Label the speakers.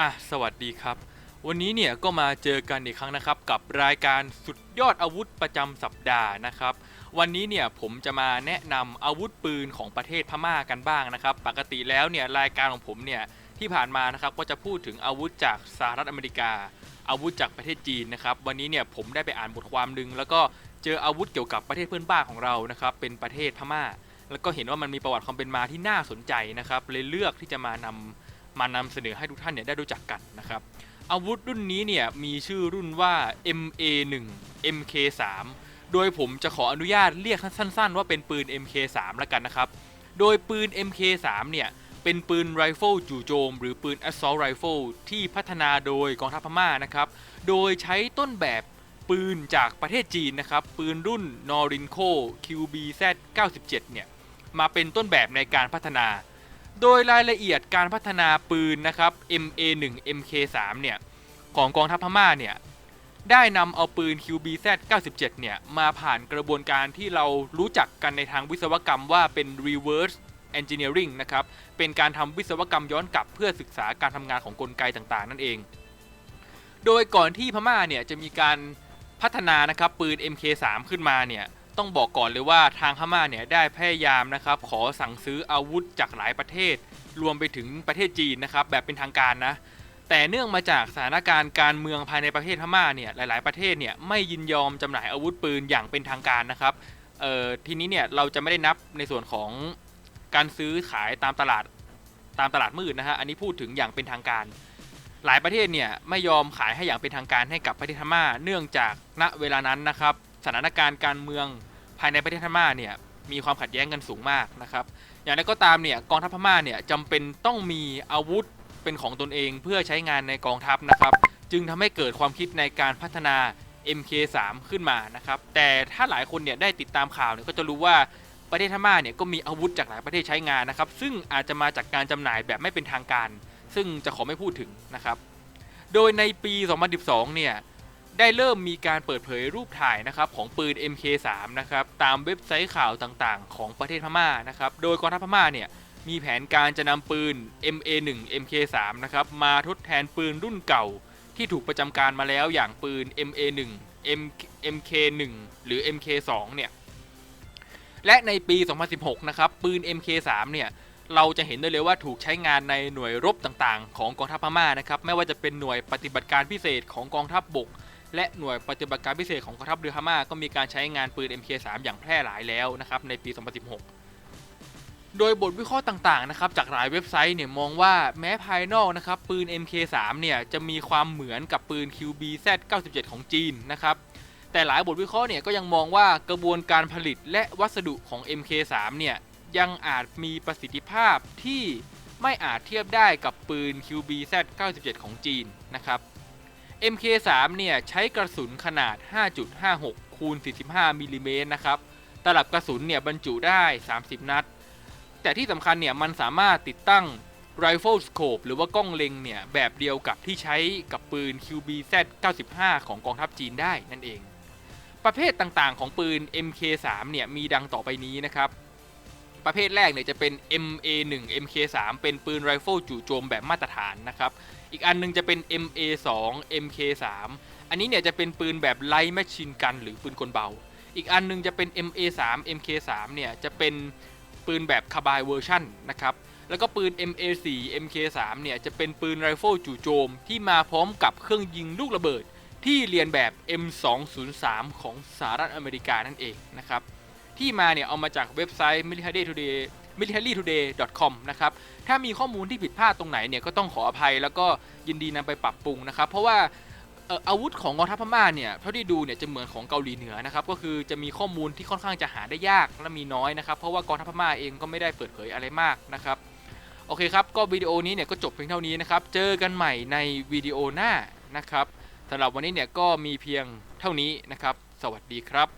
Speaker 1: อะสวัสดีครับ วันนี้เนี่ยก็มาเจอกันอีกครั้งนะครับ กับรายการสุดยอดอาวุธประจำสัปดาห์นะครับ วันนี้เนี่ยผมจะมาแนะนำอาวุธปืนของประเทศพม่ากันบ้างนะครับ ปกติแล้วเนี่ยรายการของผมเนี่ยที่ผ่านมานะครับก็จะพูดถึงอาวุธจากสหรัฐอเมริกา อาวุธจากประเทศจีนนะครับ วันนี้เนี่ยผมได้ไปอ่านบทความหนึ่งแล้วก็เจออาวุธเกี่ยวกับประเทศเพื่อนบ้านของเรานะครับเป็นประเทศพม่า แล้วก็เห็นว่ามันมีประวัติความเป็นมาที่น่าสนใจนะครับเลยเลือกที่จะมานำ มานำเสนอให้ทุกท่านเนี่ยได้รู้จักกันนะครับ อาวุธรุ่นนี้เนี่ยมีชื่อรุ่นว่า MA1 MK3 โดยผมจะขออนุญาตเรียกสั้น ๆ ว่าเป็นปืน MK3 แล้วกันนะครับ โดยปืน MK3 เนี่ยเป็นปืนไรเฟิลจู่โจม หรือปืน Assault Rifle ที่พัฒนาโดยกองทัพพม่านะครับ โดยใช้ต้นแบบปืนจากประเทศจีนนะครับ ปืนรุ่น Norinco QBZ 97เนี่ยมาเป็นต้นแบบในการพัฒนา โดยรายละเอียดการพัฒนาปืนนะครับ MA1 MK3 เนี่ยของกองทัพพม่าเนี่ยได้นำเอาปืน QBZ 97เนี่ยมาผ่านกระบวนการที่เรารู้จักกันในทางวิศวกรรมว่าเป็น reverse engineering นะครับ เป็นการทำวิศวกรรมย้อนกลับเพื่อศึกษาการทำงานของกลไกต่างๆ นั่นเอง โดยก่อนที่พม่าเนี่ยจะมีการพัฒนานะครับปืน MK3 ขึ้นมาเนี่ย ต้องบอกก่อนเลยว่าทางพม่าเนี่ยได้พยายามนะครับขอสั่งซื้ออาวุธจากหลายประเทศ รวมไปถึงประเทศจีนนะครับแบบเป็นทางการนะแต่เนื่องมาจากสถานการณ์การเมืองภายในประเทศพม่าเนี่ยหลาย ๆประเทศเนี่ยไม่ยินยอมจำหน่ายอาวุธปืนอย่างเป็นทางการนะครับเอ่อทีนี้เนี่ยเราจะไม่ได้นับในส่วนของการซื้อขายตามตลาดตามตลาดมืดนะฮะอันนี้พูดถึงอย่างเป็นทางการ หลายประเทศเนี่ยไม่ยอมขายให้อย่างเป็นทางการให้กับประเทศพม่าเนื่องจากณเวลานั้นนะครับ สถานการณ์การเมืองภายในประเทศพม่าเนี่ยมีความขัดแย้งกันสูงมากนะครับ อย่างไรก็ตามเนี่ยกองทัพพม่าเนี่ยจำเป็นต้องมีอาวุธเป็นของตนเองเพื่อใช้งานในกองทัพนะครับ จึงทำให้เกิดความคิดในการพัฒนา MK3 ขึ้นมานะครับ แต่ถ้าหลายคนเนี่ยได้ติดตามข่าวเนี่ยก็จะรู้ว่าประเทศพม่าเนี่ยก็มีอาวุธจากหลายประเทศใช้งานนะครับ ซึ่งอาจจะมาจากการจำหน่ายแบบไม่เป็นทางการ ซึ่งจะขอไม่พูดถึงนะครับ โดยในปี 2012 เนี่ย ได้เริ่มมีการเปิดเผยรูปถ่ายนะครับของปืน MK3 นะครับตามเว็บไซต์ข่าวต่างๆ ของประเทศพม่านะครับโดยกองทัพพม่าเนี่ยมีแผนการจะนำปืน MA1 MK3 นะครับมาทดแทนปืนรุ่นเก่า ที่ถูกประจำการมาแล้วอย่างปืน MA1 M MK1 หรือ MK2 เนี่ยและในปี 2016 นะครับปืน MK3 เนี่ยเราจะเห็นได้เลยว่าถูกใช้งานในหน่วยรบต่างๆ ของกองทัพพม่านะครับไม่ว่าจะเป็นหน่วยปฏิบัติการพิเศษของกองทัพบบก และหน่วยปฏิบัติการพิเศษของกองทัพเรือพม่าก็มีการใช้งานปืน MK3 อย่างแพร่หลายแล้วนะครับในปี 2016 โดยบทวิเคราะห์ต่างๆนะครับจากหลายเว็บไซต์เนี่ยมองว่าแม้ภายนอกนะครับปืน MK3 เนี่ยจะมีความเหมือนกับปืน QBZ 97 ของจีนนะครับแต่หลายบทวิเคราะห์เนี่ยก็ยังมองว่ากระบวนการผลิตและวัสดุของ MK3 เนี่ยยังอาจมีประสิทธิภาพที่ไม่อาจเทียบได้กับปืน QBZ 97 ของจีนนะครับ MK3 เนี่ยใช้กระสุนขนาด 5.56 คูณ 45มิลลิเมตรนะครับ ตลับกระสุนเนี่ยบรรจุได้ 30 นัด แต่ที่สำคัญเนี่ยมันสามารถติดตั้ง Rifle Scope หรือว่ากล้องเล็งเนี่ยแบบเดียวกับที่ใช้กับปืน QBZ 95 ของกองทัพจีนได้นั่นเอง ประเภทต่างๆของปืน MK3 เนี่ยมีดังต่อไปนี้นะครับ ประเภทแรกเนี่ยจะเป็น MA1 MK3 เป็นปืนไรเฟิลจู่โจมแบบมาตรฐานนะครับ อีกอันหนึงจะเป็น MA2 MK3 อันนี้เนี่ยจะเป็นปืนแบบไลท์แมชชีนกันหรือปืนกลเบา อีกอันหนึงจะเป็น MA3 MK3 เนี่ยจะเป็นปืนแบบคาบายเวอร์ชันนะครับ แล้วก็ปืน MA4 MK3 เนี่ยจะเป็นปืนไรเฟิลจู่โจมที่มาพร้อมกับเครื่องยิงลูกระเบิด ที่เรียนแบบ M203 ของสหรัฐอเมริกานั่นเองนะครับ ที่มาเนี่ยเอามาจากเว็บไซต์ military today militarytoday.com นะครับ ถ้ามีข้อมูลที่ผิดพลาดตรงไหนเนี่ยก็ต้องขออภัยแล้วก็ยินดีนำไปปรับปรุงนะครับ เพราะว่าเอ่ออาวุธของกองทัพพม่าเนี่ยเท่าที่ดูเนี่ยจะเหมือนของเกาหลีเหนือนะครับก็คือจะมีข้อมูลที่ค่อนข้างจะหาได้ยากและมีน้อยนะครับ เพราะว่ากองทัพพม่าเองก็ไม่ได้เปิดเผยอะไรมากนะครับโอเคครับก็วิดีโอนี้เนี่ยก็จบเพียงเท่านี้นะครับเจอกันใหม่ในวิดีโอหน้านะครับสำหรับวันนี้เนี่ยก็มีเพียงเท่านี้นะครับ สวัสดีครับ